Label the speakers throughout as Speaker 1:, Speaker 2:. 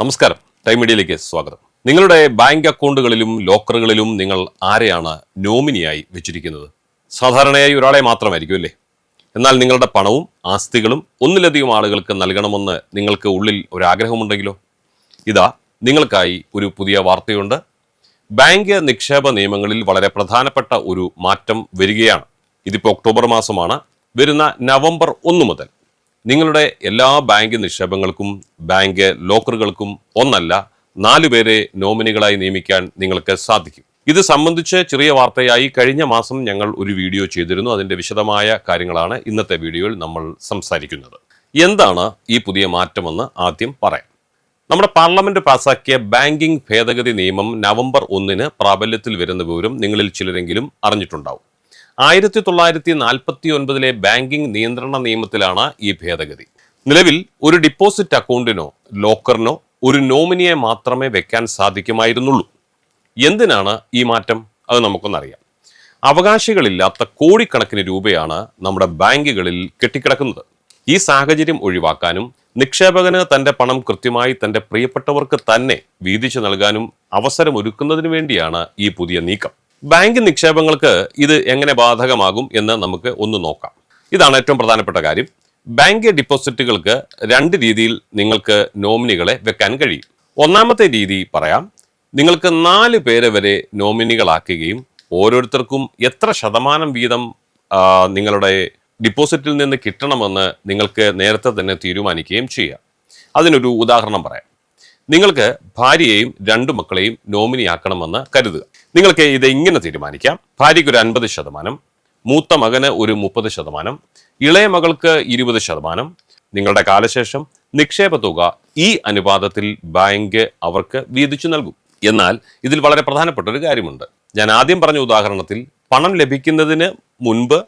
Speaker 1: നമസ്കാരം. ടൈം മീഡിയയിലേക്ക് സ്വാഗതം. നിങ്ങളുടെ ബാങ്ക് അക്കൗണ്ടുകളിലും ലോക്കറുകളിലും നിങ്ങൾ ആരെയാണ് നോമിനിയായി വെച്ചിരിക്കുന്നത്? സാധാരണയായി ഒരാളെ മാത്രമായിരിക്കും അല്ലേ? എന്നാൽ നിങ്ങളുടെ പണവും ആസ്തികളും ഒന്നിലധികം ആളുകൾക്ക് നൽകണമെന്ന് നിങ്ങൾക്ക് ഉള്ളിൽ ഒരു ആഗ്രഹമുണ്ടെങ്കിലോ ഇതാ നിങ്ങൾക്കായി ഒരു പുതിയ വാർത്തയുണ്ട്. ബാങ്ക് നിക്ഷേപ നിയമങ്ങളിൽ വളരെ പ്രധാനപ്പെട്ട ഒരു മാറ്റം വരികയാണ്. ഇതിപ്പോൾ ഒക്ടോബർ മാസമാണ്. വരുന്ന നവംബർ ഒന്ന് മുതൽ നിങ്ങളുടെ എല്ലാ ബാങ്ക് നിക്ഷേപങ്ങൾക്കും ബാങ്ക് ലോക്കറുകൾക്കും ഒന്നല്ല നാലു പേരെ നോമിനികളായി നിയമിക്കാൻ നിങ്ങൾക്ക് സാധിക്കും. ഇത് സംബന്ധിച്ച് ചെറിയ വാർത്തയായി കഴിഞ്ഞ മാസം ഞങ്ങൾ ഒരു വീഡിയോ ചെയ്തിരുന്നു. അതിന്റെ വിശദമായ കാര്യങ്ങളാണ് ഇന്നത്തെ വീഡിയോയിൽ നമ്മൾ സംസാരിക്കുന്നത്. എന്താണ് ഈ പുതിയ മാറ്റമെന്ന് ആദ്യം പറയാം. നമ്മുടെ പാർലമെന്റ് പാസാക്കിയ ബാങ്കിംഗ് ഭേദഗതി നിയമം നവംബർ ഒന്നിന് പ്രാബല്യത്തിൽ വരുന്ന വിവരം നിങ്ങളിൽ ചിലരെങ്കിലും അറിഞ്ഞിട്ടുണ്ടാവും. ആയിരത്തി തൊള്ളായിരത്തി നാൽപ്പത്തി ഒൻപതിലെ ബാങ്കിംഗ് നിയന്ത്രണ നിയമത്തിലാണ് ഈ ഭേദഗതി. നിലവിൽ ഒരു ഡിപ്പോസിറ്റ് അക്കൗണ്ടിനോ ലോക്കറിനോ ഒരു നോമിനിയെ മാത്രമേ വെക്കാൻ സാധിക്കുമായിരുന്നുള്ളൂ. എന്തിനാണ് ഈ മാറ്റം? അത് നമുക്കൊന്നറിയാം. അവകാശികളില്ലാത്ത കോടിക്കണക്കിന് രൂപയാണ് നമ്മുടെ ബാങ്കുകളിൽ കെട്ടിക്കിടക്കുന്നത്. ഈ സാഹചര്യം ഒഴിവാക്കാനും നിക്ഷേപകന് തന്റെ പണം കൃത്യമായി തന്റെ പ്രിയപ്പെട്ടവർക്ക് തന്നെ വീതിച്ചു നൽകാനും അവസരം ഒരുക്കുന്നതിന് വേണ്ടിയാണ് ഈ പുതിയ നീക്കം. ബാങ്ക് നിക്ഷേപങ്ങൾക്ക് ഇത് എങ്ങനെ ബാധകമാകും എന്ന് നമുക്ക് ഒന്ന് നോക്കാം. ഇതാണ് ഏറ്റവും പ്രധാനപ്പെട്ട കാര്യം. ബാങ്ക് ഡിപ്പോസിറ്റുകൾക്ക് രണ്ട് രീതിയിൽ നിങ്ങൾക്ക് നോമിനികളെ വെക്കാൻ കഴിയും. ഒന്നാമത്തെ രീതി പറയാം. നിങ്ങൾക്ക് നാല് പേരെ വരെ നോമിനികളാക്കുകയും ഓരോരുത്തർക്കും എത്ര ശതമാനം വീതം നിങ്ങളുടെ ഡിപ്പോസിറ്റിൽ നിന്ന് കിട്ടണമെന്ന് നിങ്ങൾക്ക് നേരത്തെ തന്നെ തീരുമാനിക്കുകയും ചെയ്യാം. അതിനൊരു ഉദാഹരണം പറയാം. നിങ്ങൾക്ക് ഭാര്യയെയും രണ്ടു മക്കളെയും നോമിനിയാക്കണമെന്ന് കരുതുക. നിങ്ങൾക്ക് ഇത് ഇങ്ങനെ തീരുമാനിക്കാം. ഭാര്യയ്ക്ക് ഒരു അൻപത് ശതമാനം മൂത്ത മകന് ഒരു മുപ്പത് ശതമാനം ഇളയ മകൾക്ക് ഇരുപത് ശതമാനം. നിങ്ങളുടെ കാലശേഷം നിക്ഷേപ തുക ഈ അനുപാതത്തിൽ ബാങ്ക് അവർക്ക് വീതിച്ചു നൽകും. എന്നാൽ ഇതിൽ വളരെ പ്രധാനപ്പെട്ട ഒരു കാര്യമുണ്ട്. ഞാൻ ആദ്യം പറഞ്ഞ ഉദാഹരണത്തിൽ പണം ലഭിക്കുന്നതിന് മുൻപ്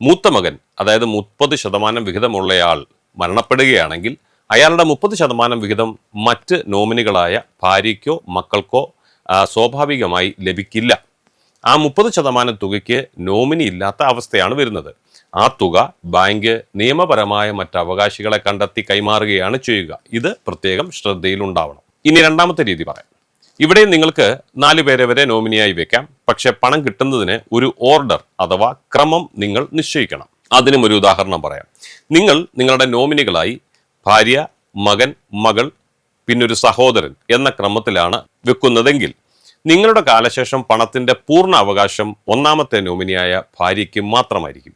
Speaker 1: മൂത്ത മകൻ അതായത് മുപ്പത് ശതമാനം വിഹിതമുള്ളയാൾ മരണപ്പെടുകയാണെങ്കിൽ അയാളുടെ മുപ്പത് ശതമാനം വിഹിതം മറ്റ് നോമിനികളായ ഭാര്യയ്ക്കോ മക്കൾക്കോ സ്വാഭാവികമായി ലഭിക്കില്ല. ആ മുപ്പത് ശതമാനം തുകയ്ക്ക് നോമിനി ഇല്ലാത്ത അവസ്ഥയാണ് വരുന്നത്. ആ തുക ബാങ്ക് നിയമപരമായ മറ്റ് അവകാശികളെ കണ്ടെത്തി കൈമാറുകയാണ് ചെയ്യുക. ഇത് പ്രത്യേകം ശ്രദ്ധയിലുണ്ടാവണം ഇനി രണ്ടാമത്തെ രീതി പറയാം. ഇവിടെ നിങ്ങൾക്ക് നാല് പേരെ വരെ നോമിനിയായി വെക്കാം. പക്ഷെ പണം കിട്ടുന്നതിന് ഒരു ഓർഡർ അഥവാ ക്രമം നിങ്ങൾ നിശ്ചയിക്കണം. അതിനും ഒരു ഉദാഹരണം പറയാം. നിങ്ങൾ നിങ്ങളുടെ നോമിനികളായി ഭാര്യ മകൻ മകൾ പിന്നൊരു സഹോദരൻ എന്ന ക്രമത്തിലാണ് വെക്കുന്നതെങ്കിൽ നിങ്ങളുടെ കാലശേഷം പണത്തിന്റെ പൂർണ അവകാശം ഒന്നാമത്തെ നോമിനിയായ ഭാര്യയ്ക്ക് മാത്രമായിരിക്കും.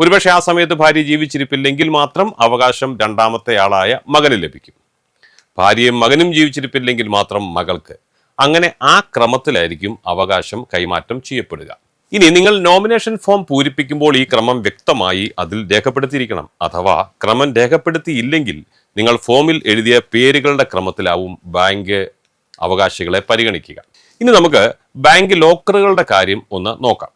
Speaker 1: ഒരുപക്ഷെ ആ സമയത്ത് ഭാര്യ ജീവിച്ചിരിപ്പില്ലെങ്കിൽ മാത്രം അവകാശം രണ്ടാമത്തെ ആളായ മകന് ലഭിക്കും. ഭാര്യയും മകനും ജീവിച്ചിരിപ്പില്ലെങ്കിൽ മാത്രം മകൾക്ക്. അങ്ങനെ ആ ക്രമത്തിലായിരിക്കും അവകാശം കൈമാറ്റം ചെയ്യപ്പെടുക. ഇനി നിങ്ങൾ നോമിനേഷൻ ഫോം പൂരിപ്പിക്കുമ്പോൾ ഈ ക്രമം വ്യക്തമായി അതിൽ രേഖപ്പെടുത്തിയിരിക്കണം. അഥവാ ക്രമം രേഖപ്പെടുത്തിയില്ലെങ്കിൽ നിങ്ങൾ ഫോമിൽ എഴുതിയ പേരുകളുടെ ക്രമത്തിലാവും ബാങ്ക് അവകാശികളെ പരിഗണിക്കുക. ഇനി നമുക്ക് ബാങ്ക് ലോക്കറുകളുടെ കാര്യം ഒന്ന് നോക്കാം.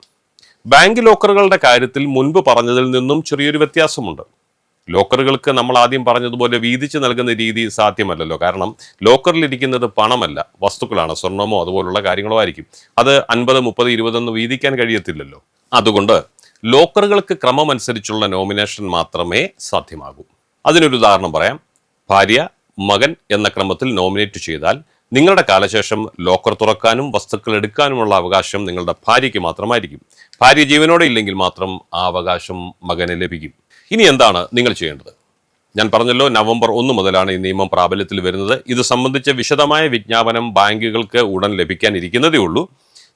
Speaker 1: ബാങ്ക് ലോക്കറുകളുടെ കാര്യത്തിൽ മുൻപ് പറഞ്ഞതിൽ നിന്നും ചെറിയൊരു വ്യത്യാസമുണ്ട്. ലോക്കറുകൾക്ക് നമ്മൾ ആദ്യം പറഞ്ഞതുപോലെ വീതിച്ച് നൽകുന്ന രീതി സാധ്യമല്ലല്ലോ. കാരണം ലോക്കറിൽ ഇരിക്കുന്നത് പണമല്ല വസ്തുക്കളാണ് സ്വർണമോ അതുപോലുള്ള കാര്യങ്ങളോ ആയിരിക്കും. അത് അൻപത് മുപ്പത് ഇരുപതെന്ന് വീതിക്കാൻ കഴിയത്തില്ലല്ലോ. അതുകൊണ്ട് ലോക്കറുകൾക്ക് ക്രമമനുസരിച്ചുള്ള നോമിനേഷൻ മാത്രമേ സാധ്യമാകൂ. അതിനൊരു ഉദാഹരണം പറയാം. ഭാര്യ മകൻ എന്ന ക്രമത്തിൽ നോമിനേറ്റ് ചെയ്താൽ നിങ്ങളുടെ കാലശേഷം ലോക്കർ തുറക്കാനും വസ്തുക്കൾ എടുക്കാനുമുള്ള അവകാശം നിങ്ങളുടെ ഭാര്യയ്ക്ക് മാത്രമായിരിക്കും. ഭാര്യ ജീവനോടെ ഇല്ലെങ്കിൽ മാത്രം ആ അവകാശം മകന് ലഭിക്കും. ഇനി എന്താണ് നിങ്ങൾ ചെയ്യേണ്ടത്? ഞാൻ പറഞ്ഞല്ലോ നവംബർ ഒന്ന് മുതലാണ് ഈ നിയമം പ്രാബല്യത്തിൽ വരുന്നത്. ഇത് സംബന്ധിച്ച വിശദമായ വിജ്ഞാപനം ബാങ്കുകൾക്ക് ഉടൻ ലഭിക്കാനിരിക്കുന്നതേ ഉള്ളൂ.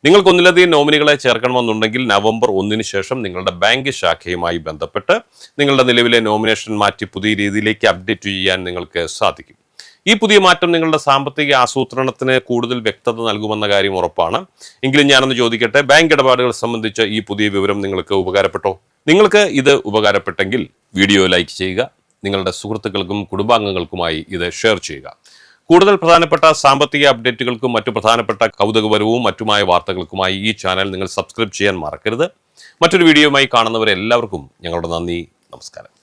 Speaker 1: നിങ്ങൾക്ക് ഒന്നിലധികം നോമിനികളെ ചേർക്കണമെന്നുണ്ടെങ്കിൽ നവംബർ ഒന്നിന് ശേഷം നിങ്ങളുടെ ബാങ്ക് ശാഖയുമായി ബന്ധപ്പെട്ട് നിങ്ങളുടെ നിലവിലെ നോമിനേഷൻ മാറ്റി പുതിയ രീതിയിലേക്ക് അപ്ഡേറ്റ് ചെയ്യാൻ നിങ്ങൾക്ക് സാധിക്കും. ഈ പുതിയ മാറ്റം നിങ്ങളുടെ സാമ്പത്തിക ആസൂത്രണത്തിന് കൂടുതൽ വ്യക്തത നൽകുമെന്ന കാര്യം ഉറപ്പാണ്. എങ്കിലും ഞാനൊന്ന് ചോദിക്കട്ടെ ബാങ്ക് ഇടപാടുകൾ സംബന്ധിച്ച ഈ പുതിയ വിവരം നിങ്ങൾക്ക് ഉപകാരപ്പെട്ടോ? നിങ്ങൾക്ക് ഇത് ഉപകാരപ്പെട്ടെങ്കിൽ വീഡിയോ ലൈക്ക് ചെയ്യുക നിങ്ങളുടെ സുഹൃത്തുക്കൾക്കും കുടുംബാംഗങ്ങൾക്കുമായി ഇത് ഷെയർ ചെയ്യുക. കൂടുതൽ പ്രധാനപ്പെട്ട സാമ്പത്തിക അപ്ഡേറ്റുകൾക്കും മറ്റു പ്രധാനപ്പെട്ട കൗതുകപരവും മറ്റുമായ വാർത്തകൾക്കുമായി ഈ ചാനൽ നിങ്ങൾ സബ്സ്ക്രൈബ് ചെയ്യാൻ മറക്കരുത്. മറ്റൊരു വീഡിയോയുമായി കാണുന്നവരെ എല്ലാവർക്കും ഞങ്ങളുടെ നന്ദി നമസ്കാരം.